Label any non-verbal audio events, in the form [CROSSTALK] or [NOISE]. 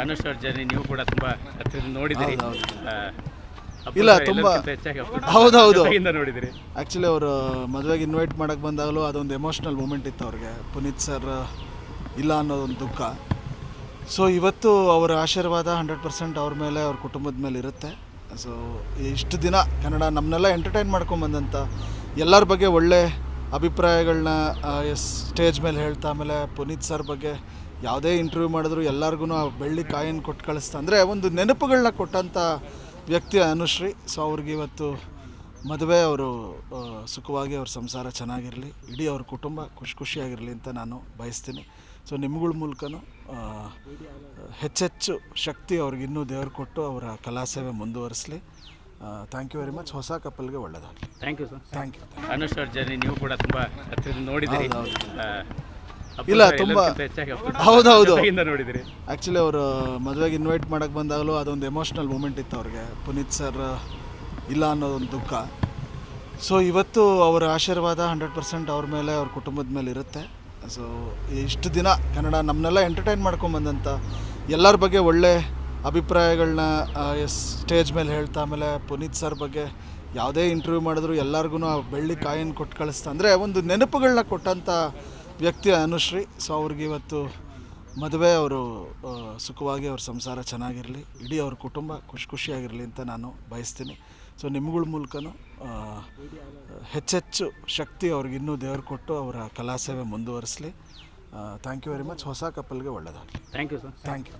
ಅನುಷ್ ಅವ್ರ ಜರ್ನಿ ನೀವು ಕೂಡ ತುಂಬಾ ಹತ್ತಿರದಿಂದ ನೋಡಿದಿರಿ. ಹೌದು, ಇಲ್ಲ, ತುಂಬಾ- ಎಲ್ಲಕ್ಕಿಂತ ಹೆಚ್ಚಾಗಿ [LAUGHS] ಹೌದು, ಹೌದು. ಜೊತೆಗಿಂದ ನೋಡಿದಿರಿ. ಆ್ಯಕ್ಚುಲಿ ಅವರು ಮದುವೆಗೆ ಇನ್ವೈಟ್ ಮಾಡೋಕ್ಕೆ ಬಂದಾಗಲೂ ಅದೊಂದು ಎಮೋಷ್ನಲ್ ಮೂಮೆಂಟ್ ಇತ್ತು ಅವ್ರಿಗೆ. ಪುನೀತ್ ಸರ್ ಇಲ್ಲ ಅನ್ನೋದೊಂದು ದುಃಖ. ಸೊ ಇವತ್ತು ಅವರ ಆಶೀರ್ವಾದ ಹಂಡ್ರೆಡ್ ಪರ್ಸೆಂಟ್ ಅವ್ರ ಮೇಲೆ ಅವ್ರ ಕುಟುಂಬದ ಮೇಲೆ ಇರುತ್ತೆ. ಸೊ ಇಷ್ಟು ದಿನ ಕನ್ನಡ ನಮ್ಮನ್ನೆಲ್ಲ ಎಂಟರ್ಟೈನ್ ಮಾಡ್ಕೊಂಬಂದಂಥ ಎಲ್ಲರ ಬಗ್ಗೆ ಒಳ್ಳೆ ಅಭಿಪ್ರಾಯಗಳನ್ನ ಸ್ಟೇಜ್ ಮೇಲೆ ಹೇಳ್ತಾ ಆಮೇಲೆ ಪುನೀತ್ ಸರ್ ಬಗ್ಗೆ ಯಾವುದೇ ಇಂಟರ್ವ್ಯೂ ಮಾಡಿದ್ರು ಎಲ್ಲರಿಗೂ ಆ ಬೆಳ್ಳಿ ಕಾಯನ್ನು ಕೊಟ್ಟು ಕಳಿಸ್ತಾ ಅಂದರೆ ಒಂದು ನೆನಪುಗಳನ್ನ ಕೊಟ್ಟಂಥ ವ್ಯಕ್ತಿ ಅನುಶ್ರೀ. ಸೊ ಅವ್ರಿಗೆ ಇವತ್ತು ಮದುವೆ ಅವರು ಸುಖವಾಗಿ ಅವ್ರ ಸಂಸಾರ ಚೆನ್ನಾಗಿರಲಿ. ಇಡೀ ಅವ್ರ ಕುಟುಂಬ ಖುಷಿ ಖುಷಿಯಾಗಿರಲಿ ಅಂತ ನಾನು ಬಯಸ್ತೀನಿ. ಸೊ ನಿಮ್ಗಳ ಮೂಲಕನೂ ಹೆಚ್ಚೆಚ್ಚು ಶಕ್ತಿ ಅವ್ರಿಗೆ ಇನ್ನೂ ದೇವ್ರು ಕೊಟ್ಟು ಅವರ ಕಲಾ ಸೇವೆ ಮುಂದುವರಿಸಲಿ. ಥ್ಯಾಂಕ್ ಯು ವೆರಿ ಮಚ್ ಹೊಸ ಕಪಲ್ಗೆ ಒಳ್ಳೆಯದಾಗಲಿ thank you sir thank you Anush ಅವ್ರ ಜರ್ನಿ ನೀವು ಕೂಡ ತುಂಬ ಹತ್ತಿರದಿಂದ ಅಪ್ಪು ಇಲ್ಲ, ತುಂಬಾ- ಎಲ್ಲಕ್ಕಿಂತ ಹೆಚ್ಚಾಗಿ ಹೌದು, ಹೌದು. ಜೊತೆಗಿಂದ ನೋಡಿದಿರಿ. ಆ್ಯಕ್ಚುಲಿ ಅವರು ಮದುವೆಗೆ ಇನ್ವೈಟ್ ಮಾಡೋಕ್ಕೆ ಬಂದಾಗಲೂ ಅದೊಂದು ಎಮೋಷ್ನಲ್ ಮೂಮೆಂಟ್ ಇತ್ತು ಅವ್ರಿಗೆ. ಪುನೀತ್ ಸರ್ ಇಲ್ಲ ಅನ್ನೋದೊಂದು ದುಃಖ. ಸೊ ಇವತ್ತು ಅವರ ಆಶೀರ್ವಾದ ಹಂಡ್ರೆಡ್ ಪರ್ಸೆಂಟ್ ಅವ್ರ ಮೇಲೆ ಅವ್ರ ಕುಟುಂಬದ ಮೇಲೆ ಇರುತ್ತೆ. ಸೊ ಇಷ್ಟು ದಿನ ಕನ್ನಡ ನಮ್ಮನ್ನೆಲ್ಲ ಎಂಟರ್ಟೈನ್ ಮಾಡ್ಕೊಂಬಂದಂಥ ಎಲ್ಲರ ಬಗ್ಗೆ ಒಳ್ಳೆ ಅಭಿಪ್ರಾಯಗಳನ್ನ ಸ್ಟೇಜ್ ಮೇಲೆ ಹೇಳ್ತಾ ಆಮೇಲೆ ಪುನೀತ್ ಸರ್ ಬಗ್ಗೆ ಯಾವುದೇ ಇಂಟರ್ವ್ಯೂ ಮಾಡಿದ್ರು ಎಲ್ಲರಿಗೂ ಬೆಳ್ಳಿ ಕಾಯಿನ ಕೊಟ್ಟು ಕಳಿಸ್ತಾ ಅಂದರೆ ಒಂದು ನೆನಪುಗಳನ್ನ ಕೊಟ್ಟಂಥ ವ್ಯಕ್ತಿ ಅನುಶ್ರೀ. ಸೊ ಅವ್ರಿಗೆ ಇವತ್ತು ಮದುವೆ ಅವರು ಸುಖವಾಗಿ ಅವ್ರ ಸಂಸಾರ ಚೆನ್ನಾಗಿರಲಿ ಇಡೀ ಅವ್ರ ಕುಟುಂಬ ಖುಷಿ ಖುಷಿಯಾಗಿರಲಿ ಅಂತ ನಾನು ಬಯಸ್ತೀನಿ. ಸೊ ನಿಮ್ಗಳ ಮೂಲಕನೂ ಹೆಚ್ಚೆಚ್ಚು ಶಕ್ತಿ ಅವ್ರಿಗೆ ಇನ್ನೂ ದೇವರು ಕೊಟ್ಟು ಅವರ ಕಲಾ ಸೇವೆ ಮುಂದುವರಿಸಲಿ. ಥ್ಯಾಂಕ್ ಯು ವೆರಿ ಮಚ್ ಹೊಸ ಕಪಲ್ಗೆ ಒಳ್ಳೆಯದಾಗಲಿ thank you sir thank you